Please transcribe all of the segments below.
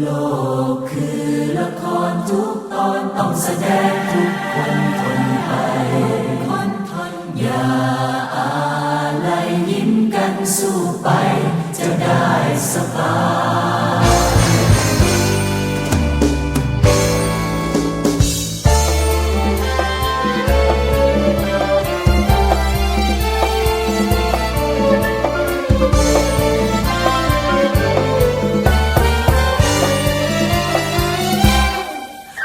โลกคือละครทุกตอนต้องแสดงทุกคนทนไปคนทนอย่าอะไรยิ้มกันสู้ไปจะได้สบาย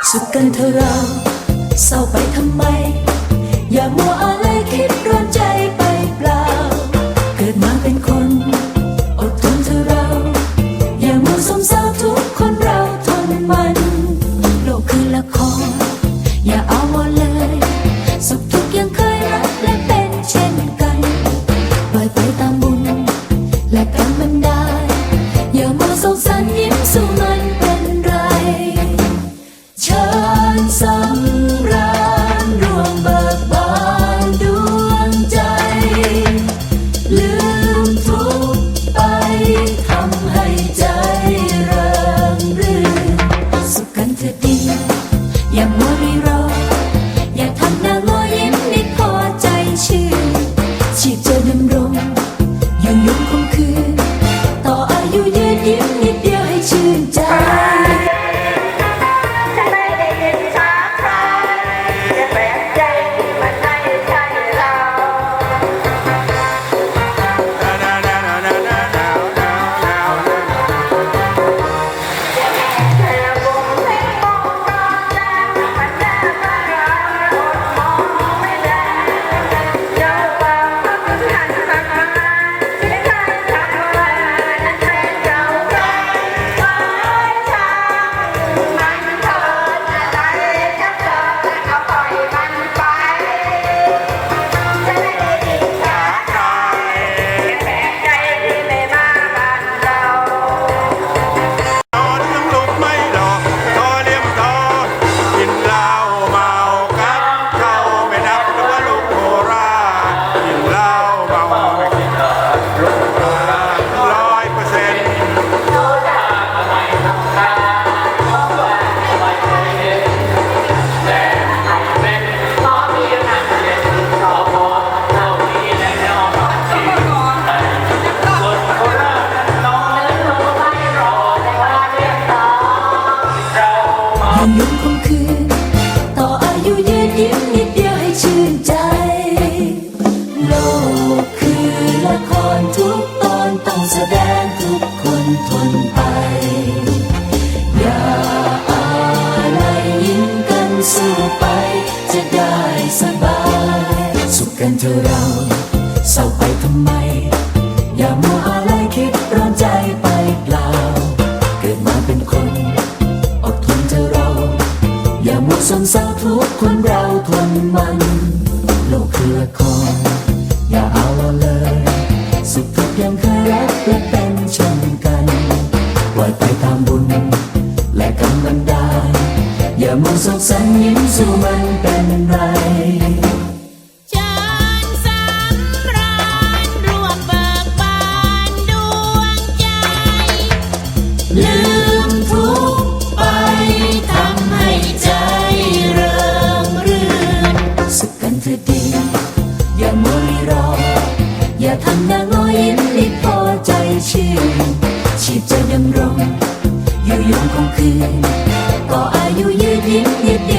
สุขกันเธอะเราเศร้าไปทำไม อย่ามัวอะไรคิดร้อนใจไปเปล่า เกิดมาเป็นคน อดทนเธอะเรา อย่ามัวสมเศร้าทุกคนเราทนมัน โลกคือละครอย่าเอา สำราญรวมเบิกบานดวงใจ ลืมทุกไปทำให้ใจเริงรื่นสุขกันเถิดดีอย่ามัวรีรอ แสดงทุกคนทนไปอย่าอะไรยิ้มกันสู้ไป จะได้สบาย สุขกันเถอะเราเศร้าไปทำไม อย่ามัวอะไรคิดร้อนใจไปเปล่า เกิดมาเป็นคนอดทนเธอะเรา อย่ามัวสนเศร้าทุกคนเราทนมันโลกคือละครอย่าเอาเลย สุขทุกข์ยังเค สงสัยยิ้มสู้มันเป็นไรเชิญสำราญรวมเบิกบานดวงใจลืมทุกไปทำให้ใจเริงรื่นสุขกันเถิดดี อย่ามัวรอ อย่าทำหน้างอยิ้มนิดพอใจชื่นชีพจะดำรง อยู่ยงคงคืนก็อายุยืน ยิ้มนิดเดียว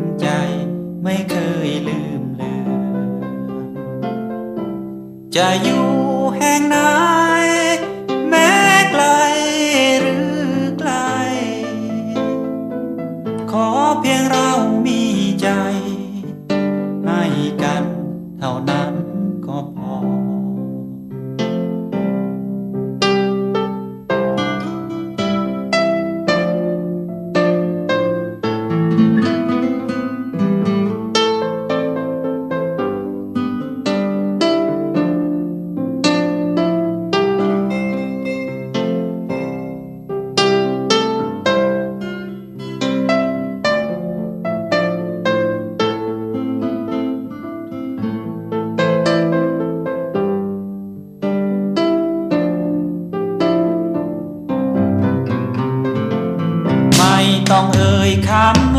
ไม่เคยลืมเลือนจะอยู่แห่งไหนแม้ไกลหรือไกล ขอเพียงเรา ต้องเอ่ยคำ